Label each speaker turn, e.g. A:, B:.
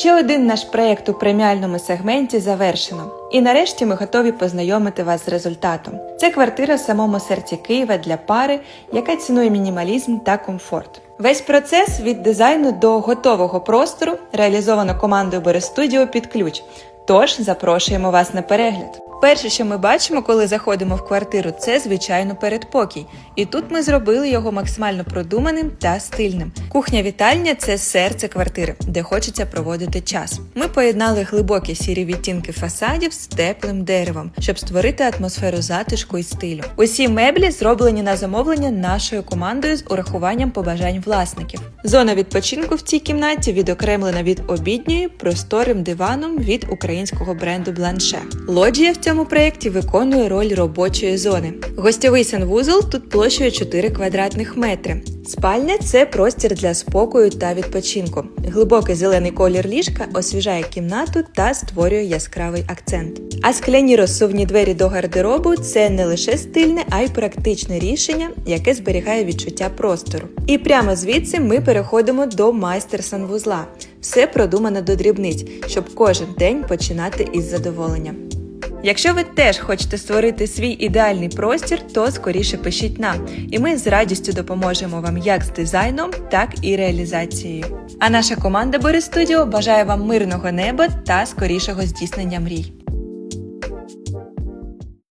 A: Ще один наш проєкт у преміальному сегменті завершено. І нарешті ми готові познайомити вас з результатом. Це квартира в самому серці Києва для пари, яка цінує мінімалізм та комфорт. Весь процес від дизайну до готового простору реалізовано командою Берестудіо під ключ. Тож запрошуємо вас на перегляд. Перше, що ми бачимо, коли заходимо в квартиру, це звичайно передпокій. І тут ми зробили його максимально продуманим та стильним. Кухня-вітальня це серце квартири, де хочеться проводити час. Ми поєднали глибокі сірі відтінки фасадів з теплим деревом, щоб створити атмосферу затишку і стилю. Усі меблі зроблені на замовлення нашою командою з урахуванням побажань власників. Зона відпочинку в цій кімнаті відокремлена від обідньої просторим диваном від українського бренду Бланше. Лоджія в цьому проєкті виконує роль робочої зони. Гостьовий санвузол тут площею 4 квадратних метри. Спальня це простір для спокою та відпочинку. Глибокий зелений колір ліжка освіжає кімнату та створює яскравий акцент. А скляні розсувні двері до гардеробу це не лише стильне, а й практичне рішення, яке зберігає відчуття простору. І прямо звідси ми переходимо до майстер санвузла. Все продумано до дрібниць, щоб кожен день починати із задоволення. Якщо ви теж хочете створити свій ідеальний простір, то скоріше пишіть нам, і ми з радістю допоможемо вам як з дизайном, так і реалізацією. А наша команда Борис Студіо бажає вам мирного неба та скорішого здійснення мрій.